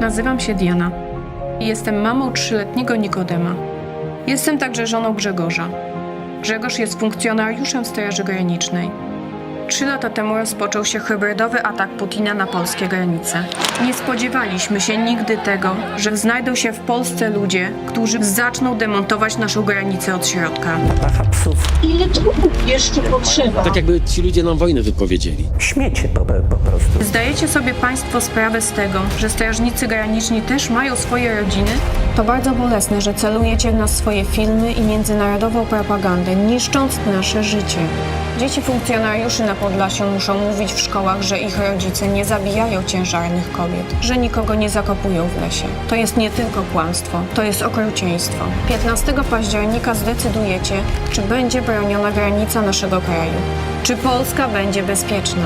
Nazywam się Diana i jestem mamą trzyletniego Nikodema. Jestem także żoną Grzegorza. Grzegorz jest funkcjonariuszem Straży Granicznej. Trzy lata temu rozpoczął się hybrydowy atak Putina na polskie granice. Nie spodziewaliśmy się nigdy tego, że znajdą się w Polsce ludzie, którzy zaczną demontować naszą granicę od środka. Pacha psów. Ile trupów jeszcze potrzeba? Tak jakby ci ludzie nam wojnę wypowiedzieli. Śmiecie po, po prostu. Zdajecie sobie Państwo sprawę z tego, że strażnicy graniczni też mają swoje rodziny? To bardzo bolesne, że celujecie w nas swoje filmy i międzynarodową propagandę, niszcząc nasze życie. Dzieci funkcjonariuszy na Podlasiu muszą mówić w szkołach, że ich rodzice nie zabijają ciężarnych kobiet, że nikogo nie zakopują w lesie. To jest nie tylko kłamstwo, to jest okrucieństwo. 15 października zdecydujecie, czy będzie broniona granica naszego kraju. Czy Polska będzie bezpieczna?